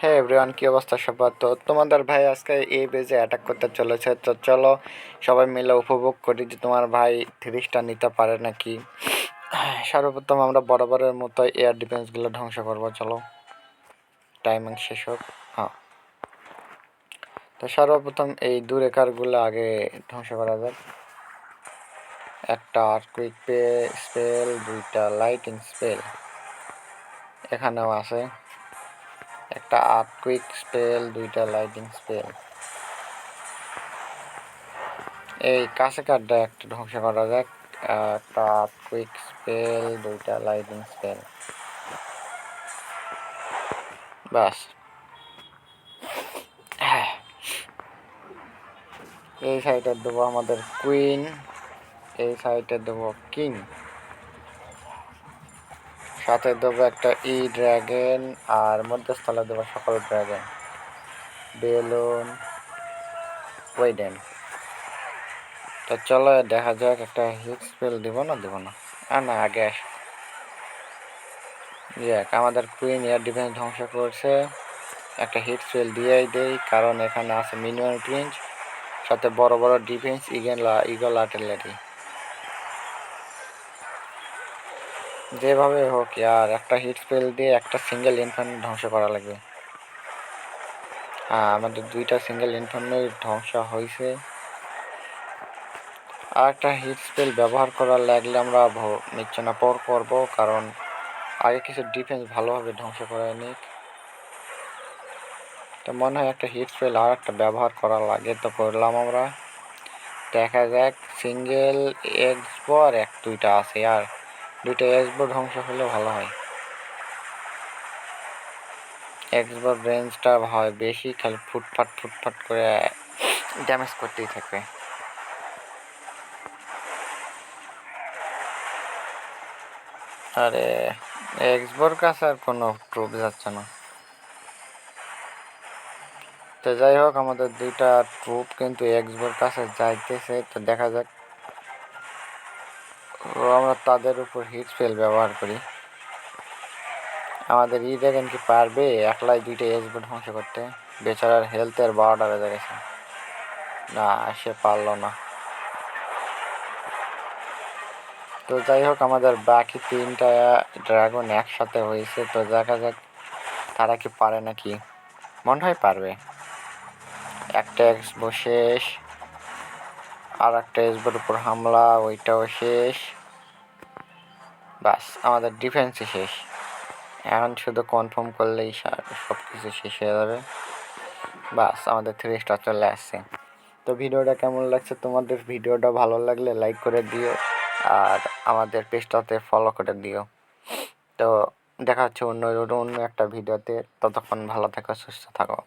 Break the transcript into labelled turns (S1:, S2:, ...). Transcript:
S1: হ্যাঁ এভরিওয়ান কি অবস্থা সবার? তো তোমাদের ভাই আজকে এই বেজে অ্যাটাক করতে চলেছে। তো চলো সবাই মিলে উপভোগ করি যে তোমার ভাই থ্রিসটা নিতে পারে নাকি। সর্বপ্রথম আমরা বরাবরের মতো এয়ার ডিফেন্সগুলো ধ্বংস করব, চলো। টাইমিং শেষ হোক হ্যাঁ। তো সর্বপ্রথম এই দূরে কারগুলো আগে ধ্বংস করা যাক। একটা কুইক পে স্পেল দুইটা লাইটিং স্পেল এখানেও আছে। একটা আর্ট কুইক স্পেল দুইটা লাইটিং স্পেল এই কাছে কার্ডটা একটা ধ্বংস করা যাক। একটা আর্ট কুইক স্পেল দুইটা লাইটিং স্পেল বাস এই সাইডে দেবো আমাদের কুইন এই সাইডে দেবো কিং সাথে দেবো একটা ই ড্রাগন আর মধ্যস্থলে দেবো সকল ড্রাগন। বেলুন ওয়েডেন তো চলো, দেখা যাক একটা হিট স্পেল দিব না, দেবো না। আর না, আগে আস। আমাদের কুইন এয়ার ডিফেন্স ধ্বংস করছে। একটা হিট স্পেল দিয়েই দেই, কারণ এখানে আছে মিনিমাম প্রিন্স সাথে বড় বড় ডিফেন্স ইগেন ইগল আর্টিলারি। যেভাবে হোক আর একটা হিট স্পেল দিয়ে একটা সিঙ্গেল ইনফার্ম ধ্বংস করা লাগবে। আমাদের দুইটা সিঙ্গেল ইনফার্মের ধ্বংস হয়েছে আর একটা হিট স্পেল ব্যবহার করা লাগলে আমরা নিচ্ছে না, পর করব, কারণ আগে কিছু ডিফেন্স ভালোভাবে ধ্বংস করে নিক। তো মনে হয় একটা হিট স্পেল আর একটা ব্যবহার করা লাগে তো করলাম আমরা। দেখা যাক সিঙ্গেল এক্সবো আর এক দুইটা আছে আর দুইটা এক্স এক্সবো ধ্বংস হলে ভালো হয়। এক্স এক্সবো রেঞ্জটা হয় বেশি, খালি ফুটফাট ফুটফাট করে ড্যামেজ করতেই থাকবে। আরে এক্সবোর কাছে আর কোনো প্রুফ যাচ্ছে না। তো যাই হোক, আমাদের দুইটা ট্রুপ কিন্তু এক্সবোর কাছে যাইতেছে। তো দেখা যাক আমরা তাদের উপর হিট ফেল ব্যবহার করি। আমাদের ই দেখেন কি পারবে, একলাই দুইটা এক্সবোর্ড ধ্বংস করতে। বেচারার হেলথের বারোটা বেজে গেছে। না, সে পারল না। তো যাই হোক, আমাদের বাকি তিনটা ড্রাগন একসাথে হয়েছে। তো দেখা যাক, তারা কি পারে নাকি? মনে হয় পারবে। একটা এক্সবো শেষ আর একটা এক্সবোর উপর হামলা, ওইটাও শেষ। বাস, আমাদের ডিফেন্সই শেষ। এখন শুধু কনফার্ম করলেই সব কিছু শেষ হয়ে যাবে। বাস, আমাদের থ্রি স্টার চলে আসছে। তো ভিডিওটা কেমন লাগছে তোমাদের? ভিডিওটা ভালো লাগলে লাইক করে দিও আর আমাদের পেজটাতে ফলো করে দিও। তো দেখা হচ্ছে অন্য অন্য একটা ভিডিওতে। ততক্ষণ ভালো থাকো, সুস্থ থাকো।